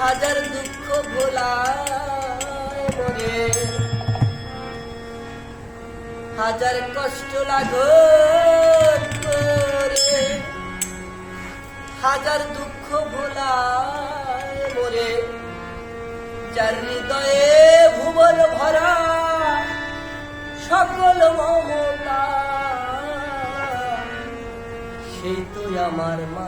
হাজার দুঃখ ভোলা মনে। হাজার কষ্ট লাগো করে হাজার দুঃখ ভোলা মরে যার হৃদয়ে ভুবন ভরা সকল মহল তুই আমার মা।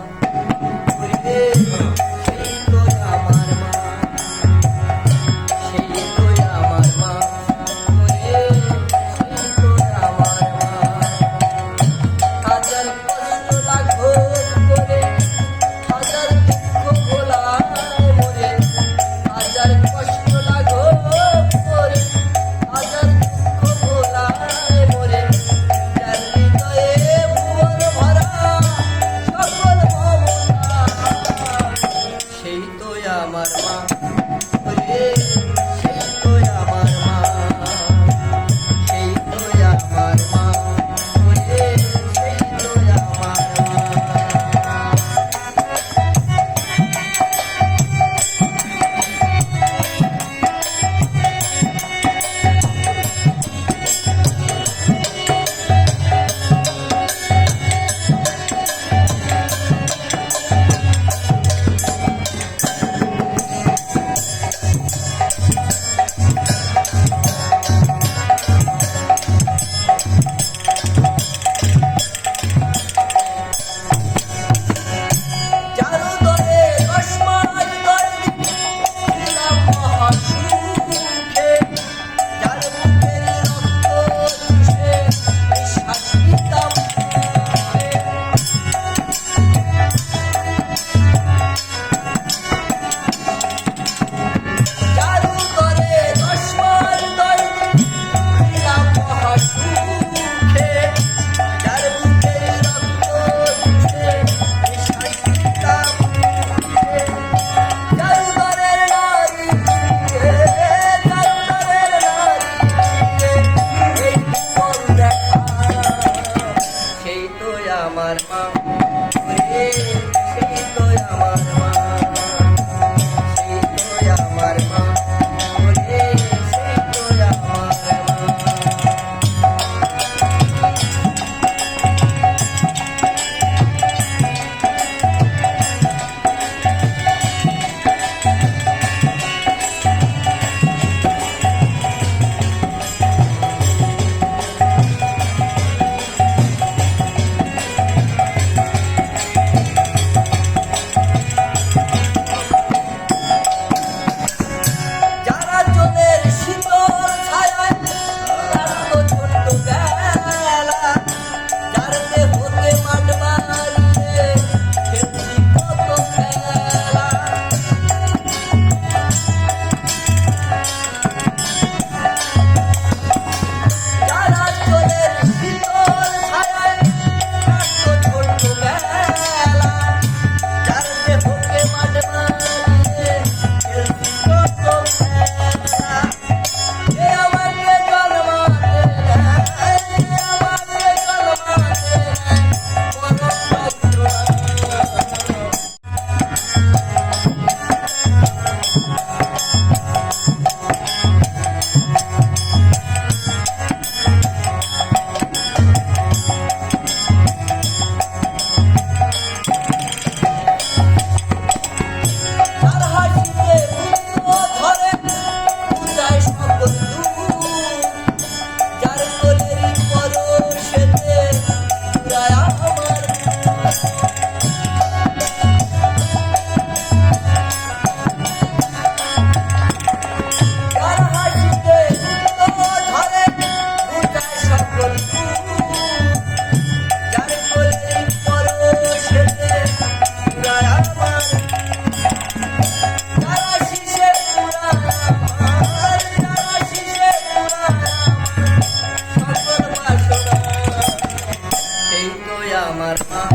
karma karma